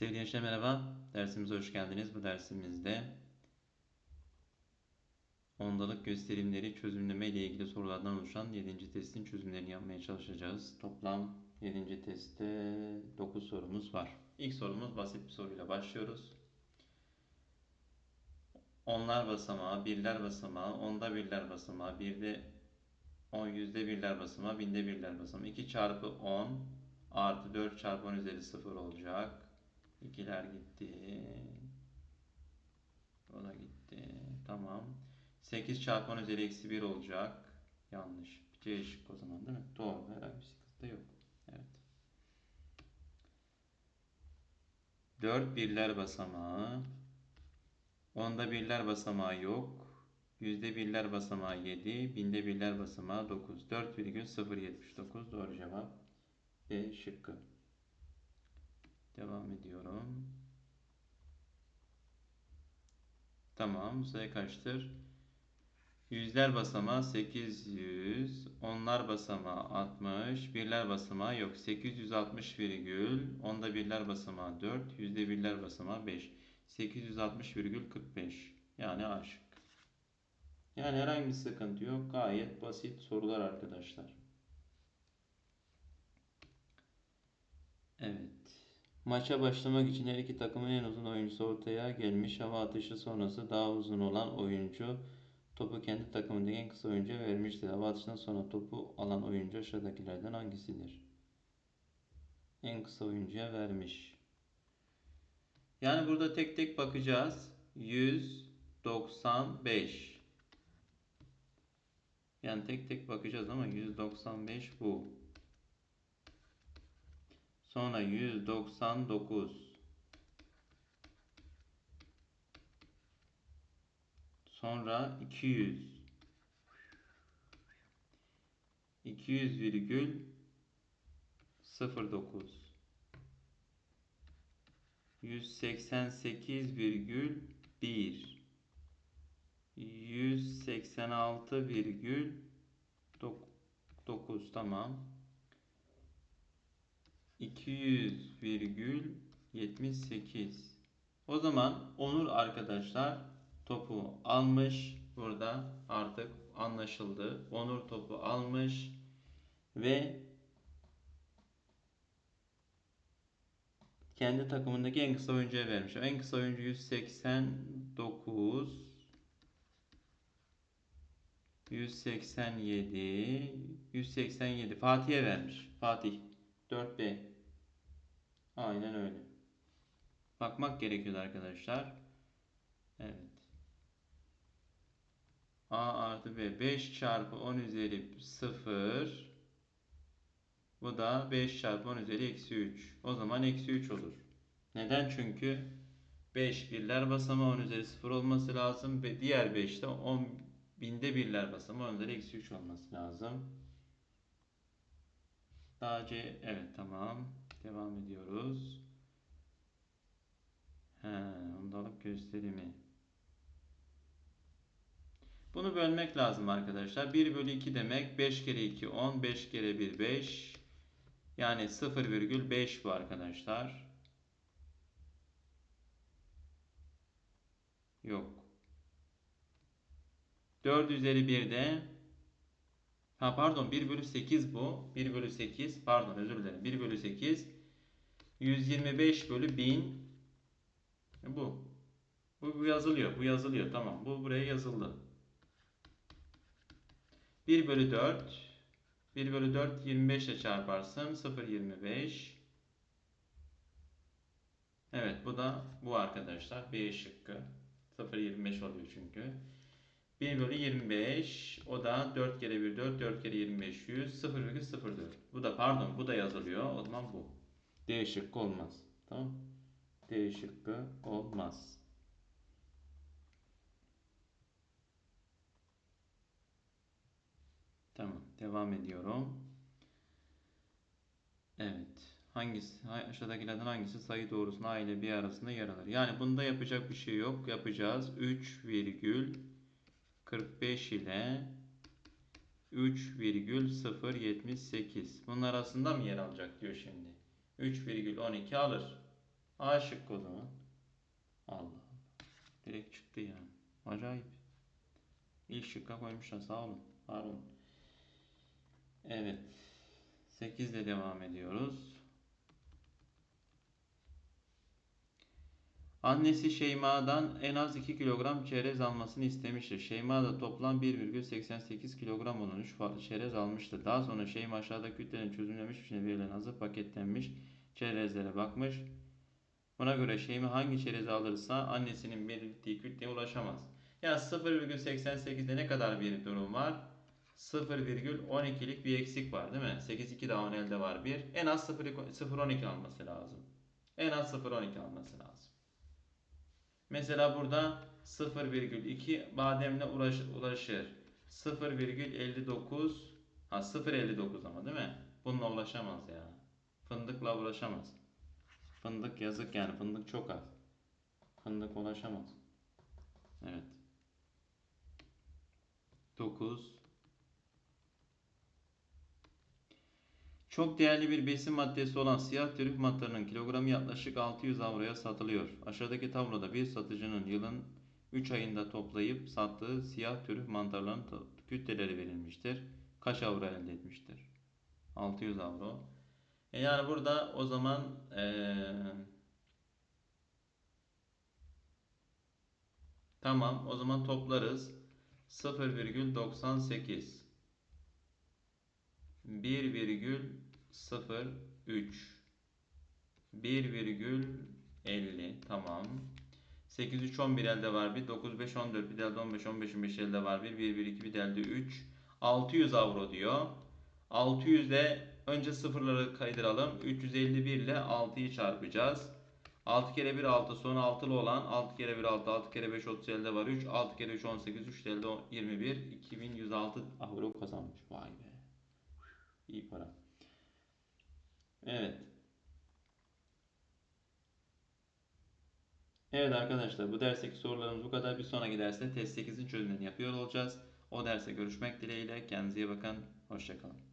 Sevgili gençler merhaba. Dersimize hoş geldiniz. Bu dersimizde ondalık gösterimleri çözümleme ile ilgili sorulardan oluşan 7. testin çözümlerini yapmaya çalışacağız. Toplam 7. testte 9 sorumuz var. İlk sorumuz basit bir soruyla başlıyoruz. Onlar basamağı, birler basamağı, onda birler basamağı, birde on yüzde birler basamağı, binde birler basamağı. 2 çarpı 10 artı 4 çarpı 10 üzeri 0 olacak. İkiler gitti. O da gitti. Tamam. 8 çarpı 10 üzeri eksi 1 olacak. Yanlış. C şık o zaman değil mi? Doğru. Herhangi bir sıkıntı yok. Evet. 4 birler basamağı. Onda birler basamağı yok. Yüzde birler basamağı 7. Binde birler basamağı 9. 4,079 doğru cevap. B şıkkı. Devam ediyorum. Tamam. Sayı kaçtır? Yüzler basamağı 800. Onlar basamağı 60. Birler basamağı yok. 860 virgül. Onda birler basamağı 4. Yüzde birler basamağı 5. 860 virgül 45. Yani A şıkkı. Yani herhangi bir sıkıntı yok. Gayet basit sorular arkadaşlar. Evet. Maça başlamak için her iki takımın en uzun oyuncusu ortaya gelmiş. Hava atışı sonrası daha uzun olan oyuncu topu kendi takımındaki en kısa oyuncuya vermiştir. Hava atışından sonra topu alan oyuncu aşağıdakilerden hangisidir? En kısa oyuncuya vermiş. Yani burada tek tek bakacağız. 195. Yani tek tek bakacağız ama 195 bu. Sonra 199. Sonra 200. 200 virgül 09. 188 virgül 1. 186 virgül 9 tamam. 200,78. O zaman Onur arkadaşlar topu almış. Burada artık anlaşıldı. Onur topu almış ve kendi takımındaki en kısa oyuncuya vermiş. En kısa oyuncu 189 187 187 Fatih'e vermiş. Fatih 4B. Aynen öyle. Bakmak gerekiyor arkadaşlar. Evet. A artı B 5 çarpı 10 üzeri 0 bu da 5 çarpı 10 üzeri eksi 3. O zaman eksi 3 olur. Neden? Çünkü 5 birler basamağı 10 üzeri 0 olması lazım ve diğer 5 de 10 binde birler basamağı 10 üzeri eksi 3 olması lazım. Daha C evet tamam. Devam ediyoruz. He, ondalık gösterimi. Bunu bölmek lazım arkadaşlar. 1 bölü 2 demek 5 kere 2 10 5 kere 1 5 yani 0,5 bu arkadaşlar. Yok. 4 üzeri 1 de Ha pardon 1 bölü 8 bu. 1 bölü 8 pardon özür dilerim. 1 bölü 8 125 bölü 1000 bu. Bu, bu yazılıyor. Bu yazılıyor. Tamam. Bu buraya yazıldı. 1 bölü 4 1 bölü 4 25 ile çarparsın. 0,25 Evet bu da bu arkadaşlar. B şıkkı. 0,25 oluyor çünkü. 1 bölü 25 o da 4 kere 1 4 4 kere 25 100 0,04 bu da pardon bu da yazılıyor o zaman bu D şıkkı olmaz tamam D şıkkı olmaz tamam devam ediyorum evet hangisi aşağıdakilerden hangisi sayı doğrusuna A ile B arasında yer alır yani bunda yapacak bir şey yok yapacağız 3 virgül 45 ile 3,078. Bunun arasında mı yer alacak diyor şimdi. 3,12 alır. A şıkkı o zaman. Allah Allah. Direkt çıktı yani. Acayip. İlk şıkka koymuşlar sağ olun. Var olun. Evet. 8 ile devam ediyoruz. Annesi Şeyma'dan en az 2 kilogram çerez almasını istemiştir. Şeyma da toplam 1,88 kilogram olan 3 farklı çerez almıştır. Daha sonra Şeyma aşağıda kütlenin çözümlenmiş biçimde verilen hazır paketlenmiş çerezlere bakmış. Buna göre Şeyma hangi çerezi alırsa annesinin belirttiği kütleye ulaşamaz. Ya 0,88'de ne kadar bir durum var? 0,12'lik bir eksik var değil mi? 8 2 daha 10 elde var 1. En az 0,12 alması lazım. En az 0,12 alması lazım. Mesela burada 0,2 bademle ulaşır. 0,59 ha 0,59 ama değil mi? Bununla ulaşamaz ya. Fındıkla ulaşamaz. Fındık yazık yani. Fındık çok az. Fındık ulaşamaz. Evet. 9 Çok değerli bir besin maddesi olan siyah trüf mantarının kilogramı yaklaşık 600 avroya satılıyor. Aşağıdaki tabloda bir satıcının yılın 3 ayında toplayıp sattığı siyah trüf mantarlarının kütleleri verilmiştir. Kaç avro elde etmiştir? 600 avro. E yani burada o zaman ee, tamam o zaman toplarız. 0,98 1,03 1,50 tamam. 8 3 11 elde var bir 9 5 14 bir de elde 15 15 5 elde var bir 1 1 2 bir de elde 3 600 avro diyor. 600 ile önce sıfırları kaydıralım. 351 ile 6'yı çarpacağız. 6 kere 1 6 sonra 6'lı olan 6 kere 1 6 6 kere 5 30 elde var 3 6 kere 3 18 3 elde 21 2106 avro kazanmış. Vay be. İyi para. Evet. Evet arkadaşlar bu dersteki sorularımız bu kadar. Bir sonraki derste test 8'in çözümlerini yapıyor olacağız. O derse görüşmek dileğiyle. Kendinize iyi bakın. Hoşçakalın.